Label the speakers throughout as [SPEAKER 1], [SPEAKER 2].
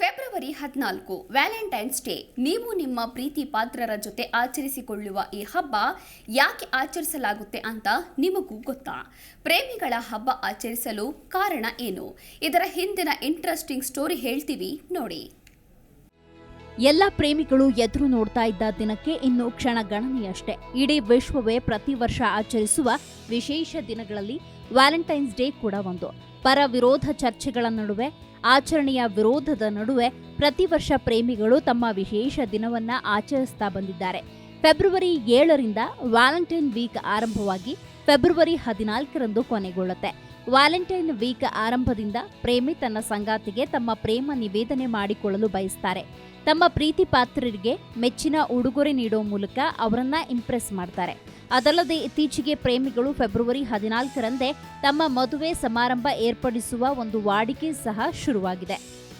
[SPEAKER 1] February ಹದಿನಾಲ್ಕು Valentine's day. ನೀವು ನಿಮ್ಮ ಪ್ರೀತಿ ಪಾತ್ರರ ಜೊತೆ ಆಚರಿಸಿಕೊಳ್ಳುವ ಈ ಹಬ್ಬ ಯಾಕೆ ಆಚರಿಸಲಾಗುತ್ತೆ ಅಂತ ನಿಮಗೂ ಗೊತ್ತಾ? ಪ್ರೇಮಿಗಳ ಹಬ್ಬ ಆಚರಿಸಲು ಕಾರಣ ಏನು? ಇದರ ಹಿಂದಿನ ಇಂಟ್ರೆಸ್ಟಿಂಗ್ ಸ್ಟೋರಿ ಹೇಳ್ತೀವಿ ನೋಡಿ.
[SPEAKER 2] ಎಲ್ಲ ಪ್ರೇಮಿಗಳು ಎದುರು ನೋಡ್ತಾ ಇದ್ದ ದಿನಕ್ಕೆ ಇನ್ನು ಕ್ಷಣ ಗಣನೆಯಷ್ಟೇ. ಇಡೀ ವಿಶ್ವವೇ ಪ್ರತಿ ವರ್ಷ ಆಚರಿಸುವ ವಿಶೇಷ ದಿನಗಳಲ್ಲಿ ವ್ಯಾಲೆಂಟೈನ್ಸ್ ಡೇ ಕೂಡ ಒಂದು. ಪರ ವಿರೋಧ ಚರ್ಚೆಗಳ ನಡುವೆ ಆಚರಣೆಯ ವಿರೋಧದ ನಡುವೆ ಪ್ರತಿ ವರ್ಷ ಪ್ರೇಮಿಗಳು ತಮ್ಮ ವಿಶೇಷ ದಿನವನ್ನ ಆಚರಿಸ್ತಾ ಬಂದಿದ್ದಾರೆ. ಫೆಬ್ರವರಿ ಏಳರಿಂದ ವ್ಯಾಲೆಂಟೈನ್ ವೀಕ್ ಆರಂಭವಾಗಿ ಫೆಬ್ರವರಿ ಹದಿನಾಲ್ಕರಂದು ಕೊನೆಗೊಳ್ಳುತ್ತೆ. ವ್ಯಾಲೆಂಟೈನ್ ವೀಕ್ ಆರಂಭದಿಂದ ಪ್ರೇಮಿ ತನ್ನ ಸಂಗಾತಿಗೆ ತಮ್ಮ ಪ್ರೇಮ ನಿವೇದನೆ ಮಾಡಿಕೊಳ್ಳಲು ಬಯಸ್ತಾರೆ. ತಮ್ಮ ಪ್ರೀತಿ ಪಾತ್ರರಿಗೆ ಮೆಚ್ಚಿನ ಉಡುಗೊರೆ ನೀಡೋ ಮೂಲಕ ಅವರನ್ನ ಇಂಪ್ರೆಸ್ ಮಾಡ್ತಾರೆ. ಅದಲ್ಲದೆ ಇತ್ತೀಚೆಗೆ ಪ್ರೇಮಿಗಳು ಫೆಬ್ರವರಿ ಹದಿನಾಲ್ಕರಂದೇ ತಮ್ಮ ಮದುವೆ ಸಮಾರಂಭ ಏರ್ಪಡಿಸುವ ಒಂದು ವಾಡಿಕೆ ಸಹ ಶುರುವಾಗಿದೆ.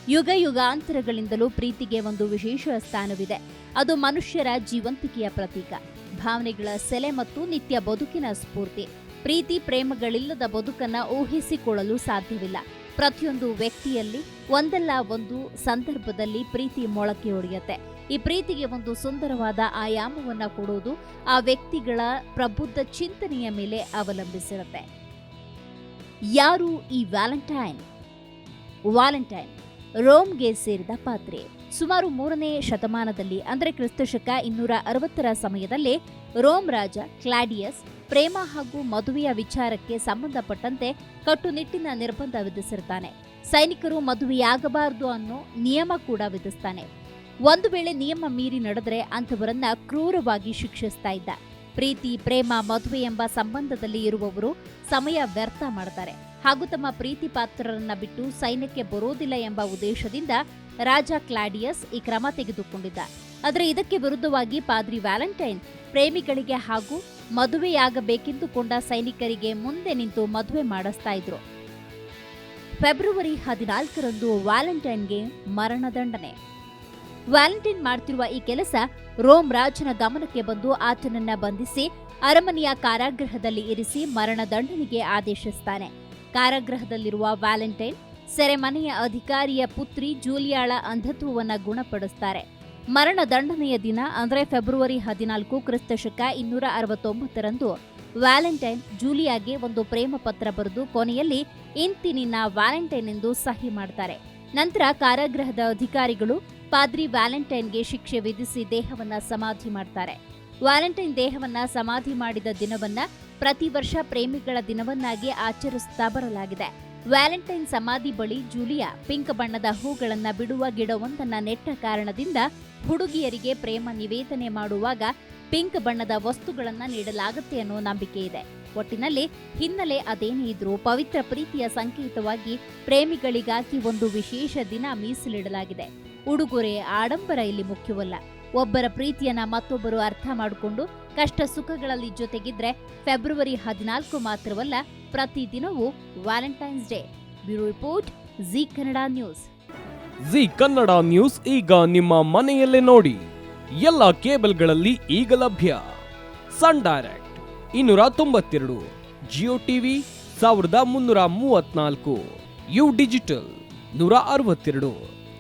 [SPEAKER 2] ಯುಗ ಯುಗಾಂತರಗಳಿಂದಲೂ ಪ್ರೀತಿಗೆ ಒಂದು ವಿಶೇಷ ಸ್ಥಾನವಿದೆ. ಅದು ಮನುಷ್ಯರ ಜೀವಂತಿಕೆಯ ಪ್ರತೀಕ. ಭಾವನೆಗಳ ಸೆಲೆ ಮತ್ತು ನಿತ್ಯ ಬದುಕಿನ ಸ್ಫೂರ್ತಿ. ಪ್ರೀತಿ ಪ್ರೇಮಗಳಿಲ್ಲದ ಬದುಕನ್ನ ಊಹಿಸಿಕೊಳ್ಳಲು ಸಾಧ್ಯವಿಲ್ಲ. ಪ್ರತಿಯೊಂದು ವ್ಯಕ್ತಿಯಲ್ಲಿ ಒಂದಲ್ಲ ಒಂದು ಸಂದರ್ಭದಲ್ಲಿ ಪ್ರೀತಿ ಮೊಳಕೆ ಹೊಡೆಯುತ್ತೆ ಈ ಪ್ರೀತಿಗೆ ಒಂದು ಸುಂದರವಾದ ಆಯಾಮವನ್ನು ಕೊಡುವುದು ಆ ವ್ಯಕ್ತಿಗಳ ಪ್ರಬುದ್ಧ ಚಿಂತನೆಯ ಮೇಲೆ ಅವಲಂಬಿಸಿರುತ್ತೆ. ಯಾರು ಈ ವ್ಯಾಲೆಂಟೈನ್? ವ್ಯಾಲೆಂಟೈನ್, ರೋಮ್ಗೆ ಸೇರಿದ ಪಾತ್ರೆ. ಸುಮಾರು ಮೂರನೇ ಶತಮಾನದಲ್ಲಿ, ಅಂದರೆ ಕ್ರಿಸ್ತಶಕ ಇನ್ನೂರ ಅರವತ್ತರ ಸಮಯದಲ್ಲಿ, ರೋಮ್ ರಾಜ ಕ್ಲಾಡಿಯಸ್ ಪ್ರೇಮ ಹಾಗೂ ಮದುವೆಯ ವಿಚಾರಕ್ಕೆ ಸಂಬಂಧಪಟ್ಟಂತೆ ಕಟ್ಟುನಿಟ್ಟಿನ ನಿರ್ಬಂಧ ವಿಧಿಸಿರ್ತಾನೆ. ಸೈನಿಕರು ಮದುವೆಯಾಗಬಾರದು ಅನ್ನೋ ನಿಯಮ ಕೂಡ ವಿಧಿಸ್ತಾನೆ. ಒಂದು ವೇಳೆ ನಿಯಮ ಮೀರಿ ನಡೆದರೆ ಅಂಥವರನ್ನ ಕ್ರೂರವಾಗಿ ಶಿಕ್ಷಿಸ್ತಾ ಇದ್ದ. ಪ್ರೀತಿ, ಪ್ರೇಮ, ಮದುವೆ ಎಂಬ ಸಂಬಂಧದಲ್ಲಿ ಇರುವವರು ಸಮಯ ವ್ಯರ್ಥ ಮಾಡ್ತಾರೆ. ಹಾಗೂ ತಮ್ಮ ಪ್ರೀತಿ ಪಾತ್ರರನ್ನ ಬಿಟ್ಟು ಸೈನ್ಯಕ್ಕೆ ಬರೋದಿಲ್ಲ ಎಂಬ ಉದ್ದೇಶದಿಂದ ರಾಜ ಕ್ಲಾಡಿಯಸ್ ಈ ಕ್ರಮ ತೆಗೆದುಕೊಂಡಿದ್ದ. ಆದರೆ ಇದಕ್ಕೆ ವಿರುದ್ಧವಾಗಿ ಪಾದ್ರಿ ವ್ಯಾಲೆಂಟೈನ್ ಪ್ರೇಮಿಗಳಿಗೆ ಹಾಗೂ ಮದುವೆಯಾಗಬೇಕೆಂದುಕೊಂಡ ಸೈನಿಕರಿಗೆ ಮುಂದೆ ನಿಂತು ಮದುವೆ ಮಾಡಿಸ್ತಾ ಇದ್ರು. ಫೆಬ್ರವರಿ ಹದಿನಾಲ್ಕರಂದು ವ್ಯಾಲೆಂಟೈನ್ಗೆ ಮರಣದಂಡನೆ ವ್ಯಾಲೆಂಟೈನ್ ಮಾಡ್ತಿರುವ ಈ ಕೆಲಸ ರೋಮ್ ರಾಜನ ಗಮನಕ್ಕೆ ಬಂದು ಆತನನ್ನ ಬಂಧಿಸಿ ಅರಮನೆಯ ಕಾರಾಗೃಹದಲ್ಲಿ ಇರಿಸಿ ಮರಣದಂಡನೆಗೆ ಆದೇಶಿಸ್ತಾನೆ. ಕಾರಾಗೃಹದಲ್ಲಿರುವ ವ್ಯಾಲೆಂಟೈನ್ ಸೆರೆಮನೆಯ ಅಧಿಕಾರಿಯ ಪುತ್ರಿ ಜೂಲಿಯಾಳ ಅಂಧತ್ವವನ್ನು ಗುಣಪಡಿಸ್ತಾರೆ. ಮರಣದಂಡನೆಯ ದಿನ, ಅಂದರೆ ಫೆಬ್ರವರಿ ಹದಿನಾಲ್ಕು ಕ್ರಿಸ್ತಶಕ ಇನ್ನೂರ ಅರವತ್ತೊಂಬತ್ತರಂದು ವ್ಯಾಲೆಂಟೈನ್ ಜೂಲಿಯಾಗೆ ಒಂದು ಪ್ರೇಮ ಪತ್ರ ಬರೆದು ಕೊನೆಯಲ್ಲಿ ಇಂತಿನಿನ ವ್ಯಾಲೆಂಟೈನ್ ಎಂದು ಸಹಿ ಮಾಡ್ತಾರೆ. ನಂತರ ಕಾರಾಗೃಹದ ಅಧಿಕಾರಿಗಳು ಪಾದ್ರಿ ವ್ಯಾಲೆಂಟೈನ್ಗೆ ಶಿಕ್ಷೆ ವಿಧಿಸಿ ದೇಹವನ್ನ ಸಮಾಧಿ ಮಾಡ್ತಾರೆ. ವ್ಯಾಲೆಂಟೈನ್ ದೇಹವನ್ನ ಸಮಾಧಿ ಮಾಡಿದ ದಿನವನ್ನ ಪ್ರತಿ ವರ್ಷ ಪ್ರೇಮಿಗಳ ದಿನವನ್ನಾಗಿ ಆಚರಿಸುತ್ತಾ ಬರಲಾಗಿದೆ. ವ್ಯಾಲೆಂಟೈನ್ ಸಮಾಧಿ ಬಳಿ ಜೂಲಿಯಾ ಪಿಂಕ್ ಬಣ್ಣದ ಹೂಗಳನ್ನ ಬಿಡುವ ಗಿಡವೊಂದನ್ನ ನೆಟ್ಟ ಕಾರಣದಿಂದ ಹುಡುಗಿಯರಿಗೆ ಪ್ರೇಮ ನಿವೇದನೆ ಮಾಡುವಾಗ ಪಿಂಕ್ ಬಣ್ಣದ ವಸ್ತುಗಳನ್ನ ನೀಡಲಾಗುತ್ತೆ ಅನ್ನೋ ನಂಬಿಕೆ ಇದೆ. ಒಟ್ಟಿನಲ್ಲಿ ಹಿನ್ನೆಲೆ ಅದೇನೇ ಇದ್ರೂ ಪವಿತ್ರ ಪ್ರೀತಿಯ ಸಂಕೇತವಾಗಿ ಪ್ರೇಮಿಗಳಿಗಾಗಿ ಒಂದು ವಿಶೇಷ ದಿನ ಮೀಸಲಿಡಲಾಗಿದೆ. ಉಡುಗೊರೆ ಆಡಂಬರ ಇಲ್ಲಿ ಮುಖ್ಯವಲ್ಲ. ಒಬ್ಬರ ಪ್ರೀತಿಯನ್ನ ಮತ್ತೊಬ್ಬರು ಅರ್ಥ ಮಾಡಿಕೊಂಡು ಕಷ್ಟ ಸುಖಗಳಲ್ಲಿ ಜೊತೆಗಿದ್ರೆ ಫೆಬ್ರವರಿ ಹದಿನಾಲ್ಕು ಮಾತ್ರವಲ್ಲ ಪ್ರತಿದಿನವೂ valentine's day. Bureau report, Zee Kannada news.
[SPEAKER 3] Zee Kannada news ಈಗ ನಿಮ್ಮ ಮನೆಯಲ್ಲೇ ನೋಡಿ. ಎಲ್ಲ ಕೇಬಲ್ಗಳಲ್ಲಿ ಈಗ ಲಭ್ಯ. ಸನ್ ಡೈರೆಕ್ಟ್ ಇನ್ನೂರ ತೊಂಬತ್ತೆರಡು, ಜಿಯೋ ಟಿವಿ ಸಾವಿರದ ಮುನ್ನೂರ ಮೂವತ್ನಾಲ್ಕು ಯು ಡಿಜಿಟಲ್ ನೂರ ಅರವತ್ತೆರಡು.